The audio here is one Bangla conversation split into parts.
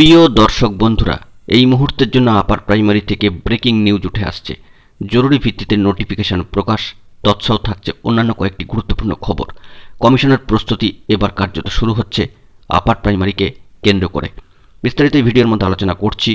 প্রিয় দর্শক বন্ধুরা, এই মুহূর্তের জন্য আপার প্রাইমারি থেকে ব্রেকিং নিউজ উঠে আসছে। জরুরি ভিত্তিতে নোটিফিকেশন প্রকাশ, তৎসহ থাকছে অন্যান্য কয়েকটি গুরুত্বপূর্ণ খবর। কমিশনের প্রস্তুতি এবার কার্যত শুরু হচ্ছে আপার প্রাইমারিকে কেন্দ্র করে। বিস্তারিত ভিডিওর মধ্যে আলোচনা করছি।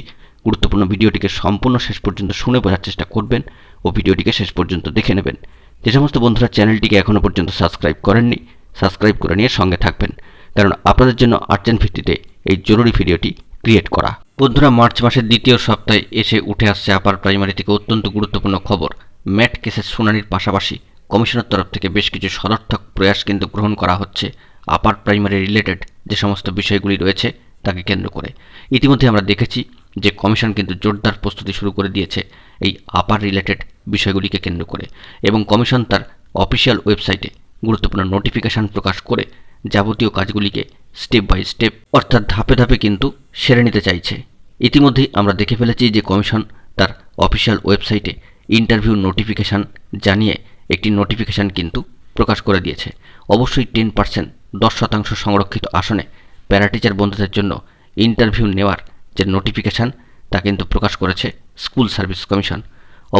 গুরুত্বপূর্ণ ভিডিওটিকে সম্পূর্ণ শেষ পর্যন্ত শুনে বোঝার চেষ্টা করবেন ও ভিডিওটিকে শেষ পর্যন্ত দেখে নেবেন। যে সমস্ত বন্ধুরা চ্যানেলটিকে এখনও পর্যন্ত সাবস্ক্রাইব করেননি সাবস্ক্রাইব করে নিয়ে সঙ্গে থাকবেন। কারণ আপনাদের জন্য আর্জেন্ট ভিত্তিতে এই জরুরি ভিডিওটি ক্রিয়েট করা। বন্ধুরা, মার্চ মাসের দ্বিতীয় সপ্তাহে এসে উঠে আসছে আপার প্রাইমারি থেকে অত্যন্ত গুরুত্বপূর্ণ খবর। ম্যাট কেসের শুনানির পাশাপাশি কমিশনের তরফ থেকে বেশ কিছু সদর্থক প্রয়াস কিন্তু গ্রহণ করা হচ্ছে। আপার প্রাইমারি রিলেটেড যে সমস্ত বিষয়গুলি রয়েছে, তাকে কেন্দ্র করে। ইতিমধ্যে আমরা দেখেছি যে কমিশন কিন্তু জোরদার প্রস্তুতি শুরু করে দিয়েছে এই আপার রিলেটেড বিষয়গুলিকে কেন্দ্র করে এবং কমিশন তার অফিসিয়াল ওয়েবসাইটে গুরুত্বপূর্ণ নোটিফিকেশন প্রকাশ করে যাবতীয় কাজগুলিকে স্টেপ বাই স্টেপ, অর্থাৎ ধাপে ধাপে কিন্তু সেরে নিতে চাইছে। ইতিমধ্যেই আমরা দেখে ফেলেছি যে কমিশন তার অফিসিয়াল ওয়েবসাইটে ইন্টারভিউ নোটিফিকেশান জানিয়ে একটি নোটিফিকেশান কিন্তু প্রকাশ করে দিয়েছে। অবশ্যই টেন পার্সেন্ট, দশ শতাংশ সংরক্ষিত আসনে প্যারাটিচার বন্ধুদের জন্য ইন্টারভিউ নেওয়ার যে নোটিফিকেশান, তা কিন্তু প্রকাশ করেছে স্কুল সার্ভিস কমিশন।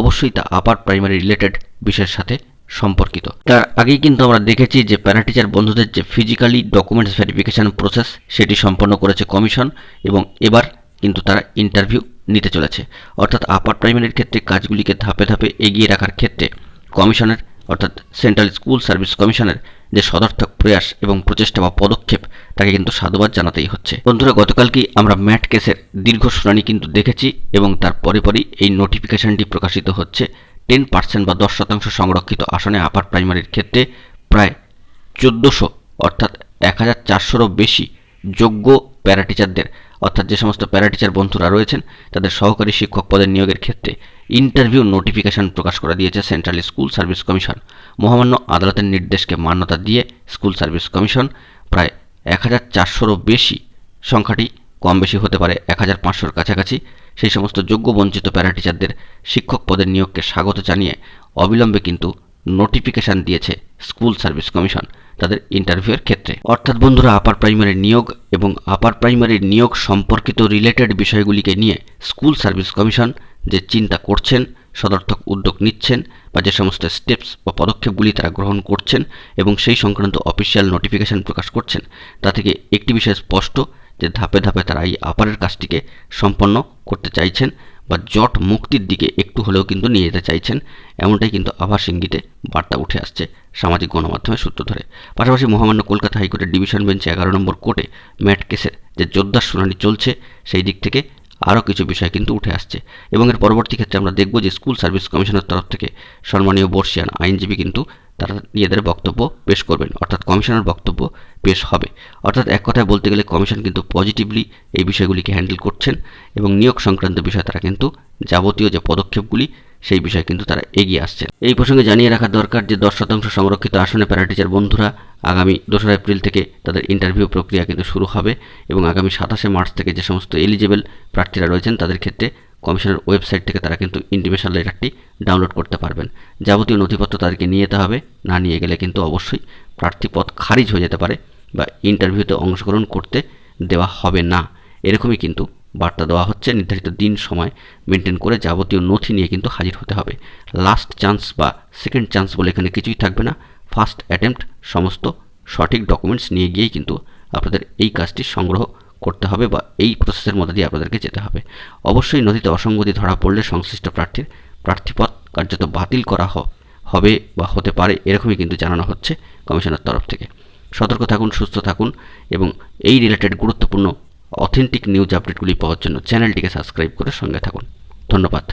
অবশ্যই তা আপার প্রাইমারি রিলেটেড বিষয়ের সাথে সম্পর্কিত। তার আগেই কিন্তু আমরা দেখেছি যে প্যারাটিচার বন্ধুদের যে ফিজিক্যালি ডকুমেন্টস ভেরিফিকেশন প্রসেস সেটি সম্পন্ন করেছে কমিশন এবং এবার কিন্তু তারা ইন্টারভিউ নিতে চলেছে। অর্থাৎ আপার প্রাইমারির ক্ষেত্রে কাজগুলিকে ধাপে ধাপে এগিয়ে রাখার ক্ষেত্রে কমিশনের অর্থাৎ সেন্ট্রাল স্কুল সার্ভিস কমিশনের যে সদর্থক প্রয়াস এবং প্রচেষ্টা বা পদক্ষেপ, তাকে কিন্তু সাধুবাদ জানাতেই হচ্ছে। বন্ধুরা গতকালকেই আমরা ম্যাট কেসের দীর্ঘ শুনানি কিন্তু দেখেছি এবং তার পরে এই নোটিফিকেশনটি প্রকাশিত হচ্ছে। টেন পার্সেন্ট বা দশ শতাংশ সংরক্ষিত আসনে আপার প্রাইমারির ক্ষেত্রে প্রায় চোদ্দোশো অর্থাৎ এক হাজার চারশোরও বেশি যোগ্য প্যারাটিচারদের অর্থাৎ যে সমস্ত প্যারাটিচার বন্ধুরা রয়েছেন, তাদের সহকারী শিক্ষক পদের নিয়োগের ক্ষেত্রে ইন্টারভিউ নোটিফিকেশন প্রকাশ করে দিয়েছে সেন্ট্রাল স্কুল সার্ভিস কমিশন মহামান্য আদালতের নির্দেশকে মান্যতা দিয়ে স্কুল সার্ভিস কমিশন প্রায় এক হাজার চারশোরও বেশি সংখ্যাটি কম বেশি হতে পারে এক হাজার পাঁচশোর কাছাকাছি। সেই সমস্ত যোগ্য বঞ্চিত প্যারাটিচারদের শিক্ষক পদের নিয়োগকে স্বাগত জানিয়ে অবিলম্বে কিন্তু নোটিফিকেশান দিয়েছে স্কুল সার্ভিস কমিশন তাদের ইন্টারভিউয়ের ক্ষেত্রে। অর্থাৎ বন্ধুরা আপার প্রাইমারির নিয়োগ এবং আপার প্রাইমারির নিয়োগ সম্পর্কিত রিলেটেড বিষয়গুলিকে নিয়ে স্কুল সার্ভিস কমিশন যে চিন্তা করছেন, সদর্থক উদ্যোগ নিচ্ছেন বা যে সমস্ত স্টেপস বা পদক্ষেপগুলি তারা গ্রহণ করছেন এবং সেই সংক্রান্ত অফিসিয়াল নোটিফিকেশন প্রকাশ করছেন, তা থেকে একটি বিষয় স্পষ্ট যে ধাপে ধাপে তারা এই আপারের কাজটিকে সম্পন্ন করতে চাইছেন বা জট মুক্তির দিকে একটু হলেও কিন্তু নিয়ে যেতে চাইছেন, এমনটাই কিন্তু আভাস ইঙ্গিতে বার্তা উঠে আসছে সামাজিক গণমাধ্যমের সূত্র ধরে। পাশাপাশি মহামান্য কলকাতা হাইকোর্টের ডিভিশন বেঞ্চে এগারো নম্বর কোর্টে ম্যাট কেসের যে জোরদার শুনানি চলছে, সেই দিক থেকে আরও কিছু বিষয় কিন্তু উঠে আসছে এবং এর পরবর্তী ক্ষেত্রে আমরা দেখব যে স্কুল সার্ভিস কমিশনের তরফ থেকে সম্মানীয় বর্ষিয়ান আইনজীবী কিন্তু তারা নিজেদের বক্তব্য পেশ করবেন, অর্থাৎ কমিশনের বক্তব্য পেশ হবে। অর্থাৎ এক কথায় বলতে গেলে কমিশন কিন্তু পজিটিভলি এই বিষয়গুলিকে হ্যান্ডেল করছেন এবং নিয়োগ সংক্রান্ত বিষয়ে তারা কিন্তু যাবতীয় যে পদক্ষেপগুলি, সেই বিষয়ে কিন্তু তারা এগিয়ে আসছেন। এই প্রসঙ্গে জানিয়ে রাখা দরকার যে দশ শতাংশ সংরক্ষিত আসনে প্যারাটিচার বন্ধুরা আগামী দোসরা এপ্রিল থেকে তাদের ইন্টারভিউ প্রক্রিয়া কিন্তু শুরু হবে এবং আগামী সাতাশে মার্চ থেকে যে সমস্ত এলিজেবল প্রার্থীরা রয়েছেন তাদের ক্ষেত্রে কমিশনের ওয়েবসাইট থেকে তারা কিন্তু ইন্টিমেশন লেটারটি ডাউনলোড করতে পারবেন। যাবতীয় নথিপত্র তাদেরকে নিয়ে যেতে হবে। না নিয়ে গেলে কিন্তু অবশ্যই প্রার্থী পদ খারিজ হয়ে যেতে পারে বা ইন্টারভিউতে অংশগ্রহণ করতে দেওয়া হবে না। এরকমই কিন্তু বার্তা দেওয়া হচ্ছে। নির্ধারিত দিন, সময় মেনটেন করে যাবতীয় নথি নিয়ে কিন্তু হাজির হতে হবে। লাস্ট চান্স বা সেকেন্ড চান্স বলে এখানে কিছুই থাকবে না। ফার্স্ট অ্যাটেম্পট সমস্ত সঠিক ডকুমেন্টস নিয়ে গিয়েই কিন্তু আপনাদের এই কাজটি সংগ্রহ করতে হবে বা এই প্রসেসের মধ্যে দিয়ে আপনাদেরকে যেতে হবে। অবশ্যই নদীতে অসঙ্গতি ধরা পড়লে সংশ্লিষ্ট প্রার্থীর প্রার্থীপদ কার্যত বাতিল করা হবে বা হতে পারে এরকমই কিন্তু জানানো হচ্ছে কমিশনের তরফ থেকে। সতর্ক থাকুন, সুস্থ থাকুন এবং এই রিলেটেড গুরুত্বপূর্ণ অথেন্টিক নিউজ আপডেটগুলি পাওয়ার জন্য চ্যানেলটিকে সাবস্ক্রাইব করে সঙ্গে থাকুন। ধন্যবাদ।